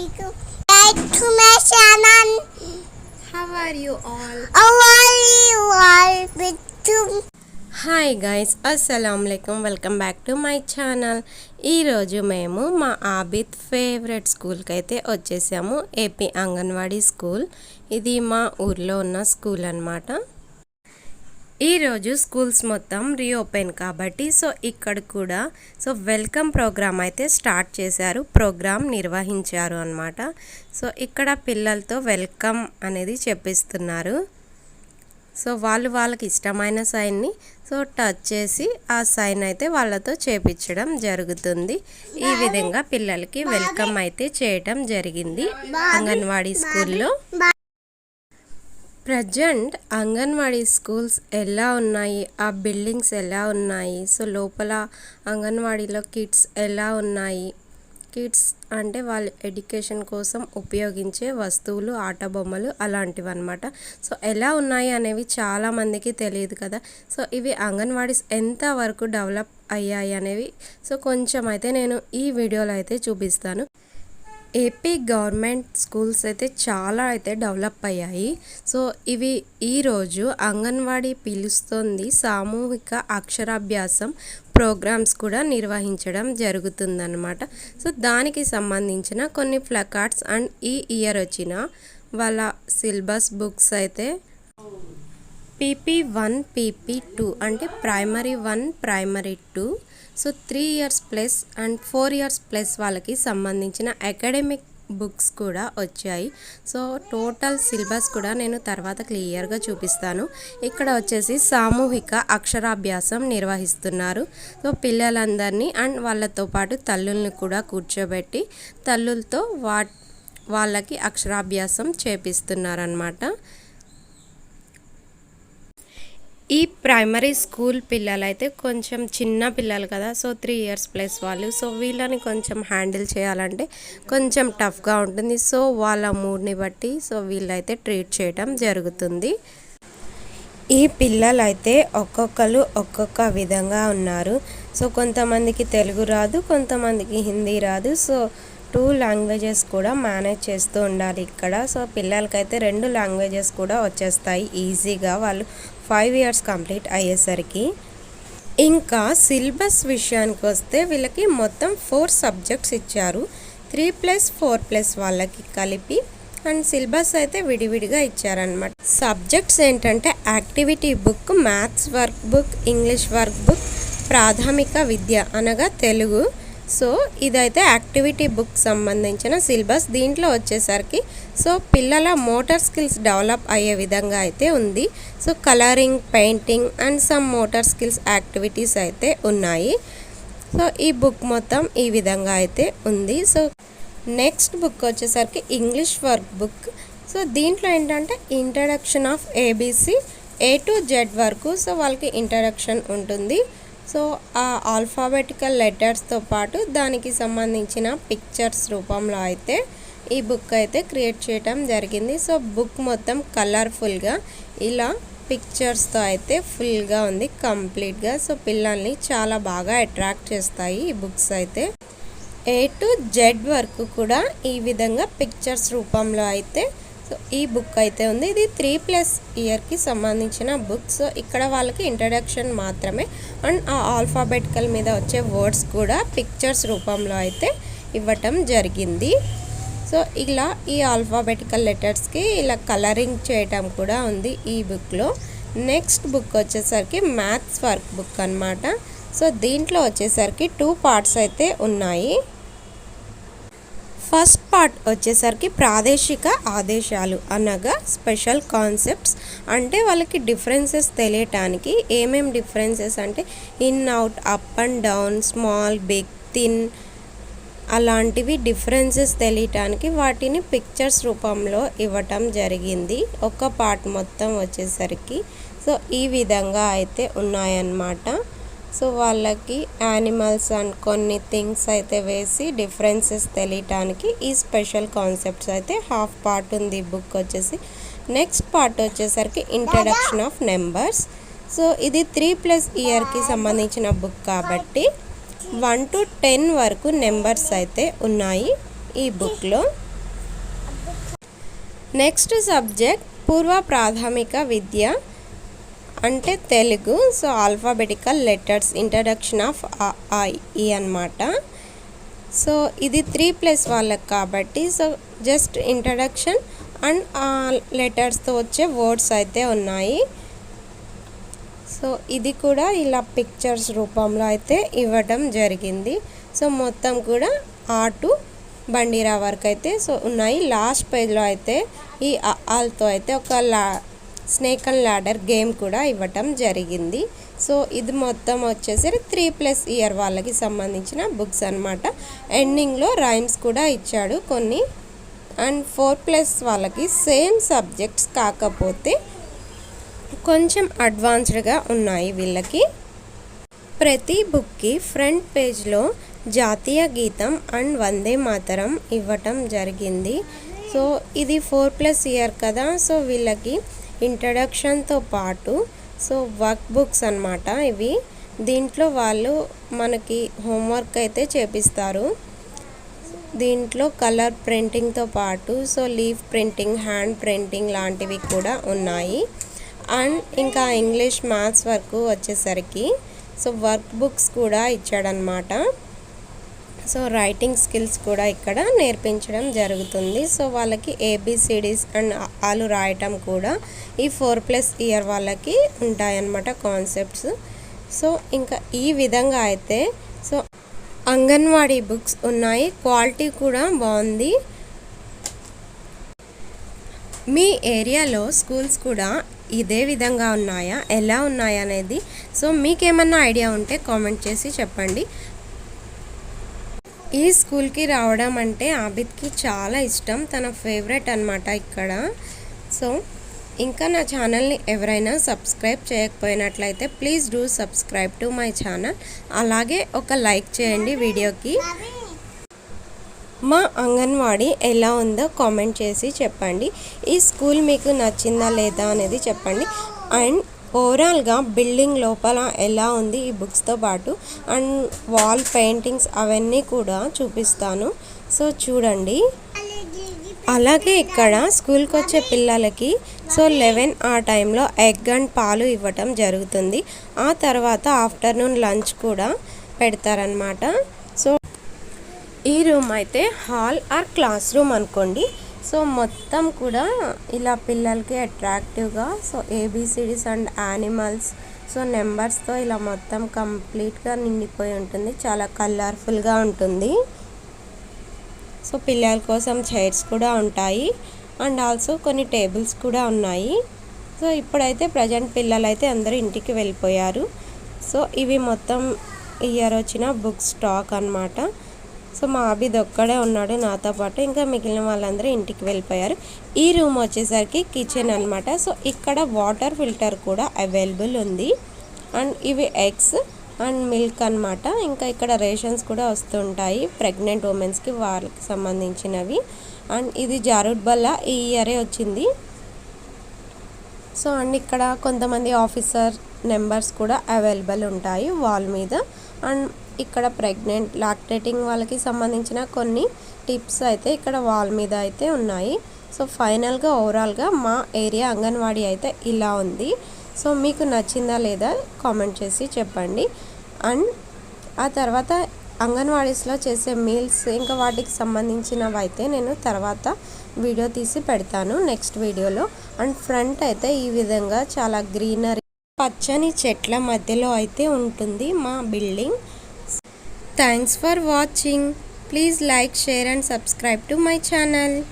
To my channel. How are you all? How are you all with? Hi guys అస్సలం welcome back to my channel ఈరోజు మేము మా Abid favourite స్కూల్కి అయితే వచ్చేసాము ఏపీ అంగన్వాడీ స్కూల్ ఇది మా ఊర్లో ఉన్న స్కూల్ అనమాట ఈరోజు స్కూల్స్ మొత్తం రీఓపెన్ కాబట్టి సో ఇక్కడ కూడా సో వెల్కమ్ ప్రోగ్రామ్ అయితే స్టార్ట్ చేశారు ప్రోగ్రామ్ నిర్వహించారు అనమాట సో ఇక్కడ పిల్లలతో వెల్కమ్ అనేది చెప్పిస్తున్నారు. సో వాళ్ళు వాళ్ళకి ఇష్టమైన సైన్ని సో టచ్ చేసి ఆ సైన్ అయితే వాళ్ళతో చేపించడం జరుగుతుంది. ఈ విధంగా పిల్లలకి వెల్కమ్ అయితే చేయటం జరిగింది అంగన్వాడీ స్కూల్లో. ప్రజెంట్ అంగన్వాడీ స్కూల్స్ ఎలా ఉన్నాయి? ఆ బిల్డింగ్స్ ఎలా ఉన్నాయి? సో లోపల అంగన్వాడీలో కిడ్స్ ఎలా ఉన్నాయి? కిడ్స్ అంటే వాళ్ళ ఎడ్యుకేషన్ కోసం ఉపయోగించే వస్తువులు ఆట బొమ్మలు అలాంటివి అనమాట సో ఎలా ఉన్నాయి అనేవి చాలామందికి తెలియదు కదా. సో ఇవి అంగన్వాడీస్ ఎంత వరకు డెవలప్ అయ్యాయి అనేవి. సో కొంచెం అయితే నేను ఈ వీడియోలో అయితే చూపిస్తాను. ఏపీ గవర్నమెంట్ స్కూల్స్ అయితే చాలా అయితే డెవలప్ అయ్యాయి. సో ఇవి ఈరోజు అంగన్వాడీ పిలుస్తుంది. సామూహిక అక్షరాభ్యాసం ప్రోగ్రామ్స్ కూడా నిర్వహించడం జరుగుతుందన్నమాట. సో దానికి సంబంధించిన కొన్ని ఫ్లకార్డ్స్ అండ్ ఈ ఇయర్ వచ్చిన వాళ్ళ సిలబస్ బుక్స్ అయితే పీపీ వన్ పీపీ టూ అంటే primary one primary two so three years plus and four years plus వాళ్ళకి సంబంధించిన అకాడమిక్ బుక్స్ కూడా వచ్చాయి. సో టోటల్ సిలబస్ కూడా నేను తర్వాత క్లియర్గా చూపిస్తాను. ఇక్కడ వచ్చేసి సామూహిక అక్షరాభ్యాసం నిర్వహిస్తున్నారు. సో పిల్లలందరినీ అండ్ వాళ్ళతో పాటు తల్లుల్ని కూడా కూర్చోబెట్టి తల్లులతో వా వాళ్ళకి అక్షరాభ్యాసం చేపిస్తున్నారనమాట ఈ ప్రైమరీ స్కూల్ పిల్లలైతే కొంచెం చిన్న పిల్లలు కదా సో త్రీ ఇయర్స్ ప్లస్ వాళ్ళు. సో వీళ్ళని కొంచెం హ్యాండిల్ చేయాలంటే కొంచెం టఫ్గా ఉంటుంది. సో వాళ్ళ మూడ్ని బట్టి సో వీళ్ళైతే ట్రీట్ చేయడం జరుగుతుంది. ఈ పిల్లలు అయితే ఒక్కొక్కరు ఒక్కొక్క విధంగా ఉన్నారు. సో కొంతమందికి తెలుగు రాదు కొంతమందికి హిందీ రాదు. సో టూ లాంగ్వేజెస్ కూడా మేనేజ్ చేస్తూ ఉండాలి ఇక్కడ. సో పిల్లలకైతే రెండు లాంగ్వేజెస్ కూడా వచ్చేస్తాయి. ఈజీగా వాళ్ళు ఫైవ్ ఇయర్స్ కంప్లీట్ అయ్యేసరికి ఇంకా సిలబస్ విషయానికి వస్తే వీళ్ళకి మొత్తం ఫోర్ సబ్జెక్ట్స్ ఇచ్చారు. త్రీ ప్లస్ ఫోర్ ప్లస్ వాళ్ళకి కలిపి అండ్ సిలబస్ అయితే విడివిడిగా ఇచ్చారనమాట సబ్జెక్ట్స్ ఏంటంటే activity book maths work book English work book ప్రాథమిక విద్య అనగా తెలుగు. సో ఇదైతే యాక్టివిటీ బుక్ సంబంధించిన సిలబస్. దీంట్లో వచ్చేసరికి సో పిల్లల మోటార్ స్కిల్స్ డెవలప్ అయ్యే విధంగా అయితే ఉంది. So colouring painting and some motor skills activities అయితే ఉన్నాయి. సో ఈ బుక్ మొత్తం ఈ విధంగా అయితే ఉంది. సో నెక్స్ట్ బుక్ వచ్చేసరికి ఇంగ్లీష్ వర్క్ బుక్. సో దీంట్లో ఏంటంటే introduction of ABC A to Z వరకు సో వాళ్ళకి ఇంట్రడక్షన్ ఉంటుంది. సో ఆ ఆల్ఫాబెటికల్ లెటర్స్తో పాటు దానికి సంబంధించిన పిక్చర్స్ రూపంలో అయితే ఈ బుక్ అయితే క్రియేట్ చేయటం జరిగింది. సో బుక్ మొత్తం కలర్ఫుల్గా ఇలా పిక్చర్స్తో అయితే ఫుల్గా ఉంది కంప్లీట్గా సో పిల్లల్ని చాలా బాగా అట్రాక్ట్ చేస్తాయి ఈ బుక్స్ అయితే. ఏ టు జెడ్ వరకు కూడా ఈ విధంగా పిక్చర్స్ రూపంలో అయితే సో ఈ బుక్ అయితే ఉంది. ఇది త్రీ ప్లస్ ఇయర్కి సంబంధించిన బుక్. సో ఇక్కడ వాళ్ళకి ఇంట్రడక్షన్ మాత్రమే. అండ్ ఆ ఆల్ఫాబెటికల్ మీద వచ్చే వర్డ్స్ కూడా పిక్చర్స్ రూపంలో అయితే ఇవ్వటం జరిగింది. సో ఇలా ఈ ఆల్ఫాబెటికల్ లెటర్స్కి ఇలా కలరింగ్ చేయటం కూడా ఉంది ఈ బుక్లో. నెక్స్ట్ బుక్ వచ్చేసరికి మ్యాథ్స్ వర్క్ బుక్ అనమాట సో దీంట్లో వచ్చేసరికి టూ పార్ట్స్ అయితే ఉన్నాయి. ఫస్ట్ పార్ట్ వచ్చేసరికి ప్రాదేశిక ఆదేశాలు అనగా స్పెషల్ కాన్సెప్ట్స్. అంటే వాళ్ళకి డిఫరెన్సెస్ తెలియటానికి ఏమేం డిఫరెన్సెస్ అంటే in out up and down small big thin అలాంటివి డిఫరెన్సెస్ తెలియటానికి వాటిని పిక్చర్స్ రూపంలో ఇవ్వటం జరిగింది. ఒక పార్ట్ మొత్తం వచ్చేసరికి సో ఈ విధంగా అయితే ఉన్నాయన్నమాట. సో వాళ్ళకి యానిమల్స్ అండ్ కొన్ని థింగ్స్ అయితే వేసి డిఫరెన్సెస్ తెలియటానికి ఈ స్పెషల్ కాన్సెప్ట్స్ అయితే హాఫ్ పార్ట్ ఉంది బుక్ వచ్చేసి. నెక్స్ట్ పార్ట్ వచ్చేసరికి ఇంట్రడక్షన్ ఆఫ్ నెంబర్స్ సో ఇది త్రీ ప్లస్ ఇయర్కి సంబంధించిన బుక్ కాబట్టి వన్ టు టెన్ వరకు నెంబర్స్ అయితే ఉన్నాయి ఈ బుక్లో నెక్స్ట్ సబ్జెక్ట్ పూర్వ ప్రాథమిక విద్య. అంటే Telugu so alphabetical letters introduction of I ఈ అనమాట సో ఇది త్రీ ప్లస్ వాళ్ళకి కాబట్టి సో జస్ట్ ఇంట్రడక్షన్ అండ్ ఆ లెటర్స్తో వచ్చే వర్డ్స్ అయితే ఉన్నాయి. సో ఇది కూడా ఇలా పిక్చర్స్ రూపంలో అయితే ఇవ్వడం జరిగింది. సో మొత్తం కూడా ఆటు బండిరా వరకు అయితే సో ఉన్నాయి. లాస్ట్ పేజ్లో అయితే ఈ ఆల్తో అయితే ఒక లా స్నేక్ అండ్ లాడర్ గేమ్ కూడా ఇవ్వటం జరిగింది. సో ఇది మొత్తం వచ్చేసరి త్రీ ప్లస్ ఇయర్ వాళ్ళకి సంబంధించిన బుక్స్ అనమాట ఎండింగ్లో రైమ్స్ కూడా ఇచ్చాడు కొన్ని. అండ్ ఫోర్ ప్లస్ వాళ్ళకి సేమ్ సబ్జెక్ట్స్ కాకపోతే కొంచెం అడ్వాన్స్డ్గా ఉన్నాయి వీళ్ళకి. ప్రతి బుక్కి ఫ్రంట్ పేజ్లో జాతీయ గీతం అండ్ వందే మాతరం ఇవ్వటం జరిగింది. సో ఇది ఫోర్ ప్లస్ ఇయర్ కదా. సో వీళ్ళకి ఇంట్రడక్షన్తో పాటు సో వర్క్ బుక్స్ అన్నమాట ఇవి. దీంట్లో వాళ్ళు మనకి హోంవర్క్ అయితే చేపిస్తారు. దీంట్లో కలర్ ప్రింటింగ్తో పాటు so leaf printing hand printing లాంటివి కూడా ఉన్నాయి. అండ్ ఇంకా ఇంగ్లీష్ మ్యాథ్స్ వరకు వచ్చేసరికి సో వర్క్ బుక్స్ కూడా ఇచ్చాడనమాట సో రైటింగ్ స్కిల్స్ కూడా ఇక్కడ నేర్పించడం జరుగుతుంది. సో వాళ్ళకి ఏబిసిడీస్ అండ్ ఆలు రాయటం కూడా ఈ ఫోర్ ప్లస్ ఇయర్ వాళ్ళకి ఉంటాయన్నమాట కాన్సెప్ట్స్ సో ఇంకా ఈ విధంగా అయితే సో అంగన్వాడీ బుక్స్ ఉన్నాయి. క్వాలిటీ కూడా బాగుంది. మీ ఏరియాలో స్కూల్స్ కూడా ఇదే విధంగా ఉన్నాయా? ఎలా ఉన్నాయా అనేది సో మీకేమన్నా ఐడియా ఉంటే కామెంట్ చేసి చెప్పండి. ఈ స్కూల్కి రావడం అంటే ఆబిద్కి చాలా ఇష్టం. తన ఫేవరెట్ అనమాట ఇక్కడ. సో ఇంకా నా ఛానల్ని ఎవరైనా subscribe చేయకపోయినట్లయితే please do subscribe to my channel. అలాగే ఒక లైక్ చేయండి వీడియోకి. మా అంగన్వాడీ ఎలా ఉందో కామెంట్ చేసి చెప్పండి. ఈ స్కూల్ మీకు నచ్చిందా లేదా అనేది చెప్పండి. అండ్ ఓవరాల్గా బిల్డింగ్ లోపల ఎలా ఉంది ఈ బుక్స్తో పాటు అండ్ వాల్ పెయింటింగ్స్ అవన్నీ కూడా చూపిస్తాను. సో చూడండి. అలాగే ఇక్కడ స్కూల్కి వచ్చే పిల్లలకి సో లెవెన్ ఆ టైంలో ఎగ్ అండ్ పాలు ఇవ్వటం జరుగుతుంది. ఆ తర్వాత ఆఫ్టర్నూన్ లంచ్ కూడా పెడతారనమాట సో ఈ రూమ్ అయితే హాల్ ఆర్ క్లాస్ రూమ్ అనుకోండి. సో మొత్తం కూడా ఇలా పిల్లలకి అట్రాక్టివ్గా so ABCDs and animals so నెంబర్స్తో ఇలా మొత్తం కంప్లీట్గా నిండిపోయి ఉంటుంది. చాలా కలర్ఫుల్గా ఉంటుంది. సో పిల్లల కోసం చైర్స్ కూడా ఉంటాయి. అండ్ ఆల్సో కొన్ని టేబుల్స్ కూడా ఉన్నాయి. సో ఇప్పుడైతే ప్రజెంట్ పిల్లలు అయితే అందరూ ఇంటికి వెళ్ళిపోయారు. సో ఇవి మొత్తం ఇయర్ వచ్చిన బుక్ స్టాక్ అన్నమాట. సో మా అభిద్ ఒక్కడే ఉన్నాడు నాతో పాటు. ఇంకా మిగిలిన వాళ్ళందరూ ఇంటికి వెళ్ళిపోయారు. ఈ రూమ్ వచ్చేసరికి కిచెన్ అనమాట సో ఇక్కడ వాటర్ ఫిల్టర్ కూడా అవైలబుల్ ఉంది. అండ్ ఇవి ఎగ్స్ అండ్ మిల్క్ అన్నమాట. ఇంకా ఇక్కడ రేషన్స్ కూడా వస్తుంటాయి. ప్రెగ్నెంట్ ఉమెన్స్కి వాళ్ళకి సంబంధించినవి. అండ్ ఇది జారుడ్ బల్ల ఈ ఇయరే వచ్చింది. సో అండ్ ఇక్కడ కొంతమంది ఆఫీసర్ నెంబర్స్ కూడా అవైలబుల్ ఉంటాయి వాల్ మీద. అండ్ ఇక్కడ ప్రెగ్నెంట్ లాక్టేటింగ్ వాళ్ళకి సంబంధించిన కొన్ని టిప్స్ అయితే ఇక్కడ వాల్ మీద అయితే ఉన్నాయి. సో ఫైనల్గా ఓవరాల్గా మా ఏరియా అంగన్వాడీ అయితే ఇలా ఉంది. సో మీకు నచ్చిందా లేదా కామెంట్ చేసి చెప్పండి. అండ్ ఆ తర్వాత అంగన్వాడీస్లో చేసే మీల్స్ ఇంకా వాటికి సంబంధించినవి అయితే నేను తర్వాత వీడియో తీసి పెడతాను నెక్స్ట్ వీడియోలో అండ్ ఫ్రంట్ అయితే ఈ విధంగా చాలా గ్రీనరీ పచ్చని చెట్ల మధ్యలో అయితే ఉంటుంది మా building Thanks for watching. Please like, share and subscribe to my channel.